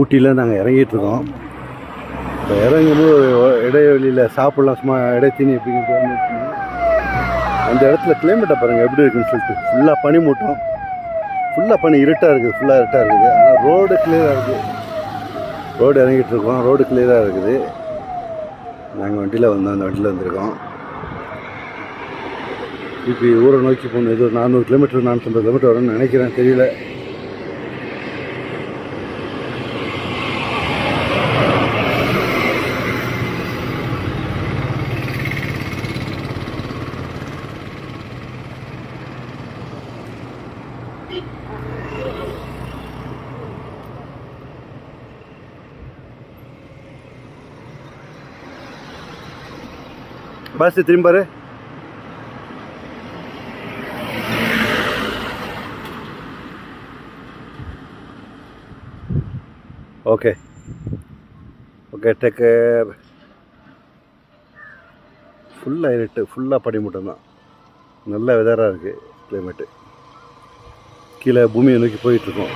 ஊட்டியில் நாங்கள் இறங்கிட்டு இருக்கோம். இப்போ இறங்கும்போது இடைவெளியில் சாப்பிட்லாம் சும்மா இடைத்தீனி அப்படிங்கிறது அந்த இடத்துல கிளைமேட்டை பாருங்கள் எப்படி இருக்குன்னு சொல்லிட்டு ஃபுல்லாக பனி மூட்டம். ஃபுல்லாக பனி இருட்டாக இருக்குது ஃபுல்லாக இருட்டாக இருக்குது. ஆனால் ரோடு கிளியராக இருக்குது. ரோடு இறங்கிட்டு இருக்கோம் ரோடு கிளியராக இருக்குது. நாங்கள் வண்டியில் வந்தோம் அந்த வண்டியில் வந்திருக்கோம். இப்போ ஊரை நோக்கி போகணும். இது ஒரு நானூறு கிலோமீட்டர் நானூற்றம்பது கிலோமீட்டர் வரும்னு நினைக்கிறேன் தெரியல. பஸ் திரும்பி பாரு. ஓகே ஓகே டேக் ஃபுல்லாக இருட்டு ஃபுல்லாக படிமூட்டம் தான். நல்ல வெதராக இருக்குது கிளைமேட்டு கீழே பூமியை நோக்கி போயிட்டுருக்கோம்.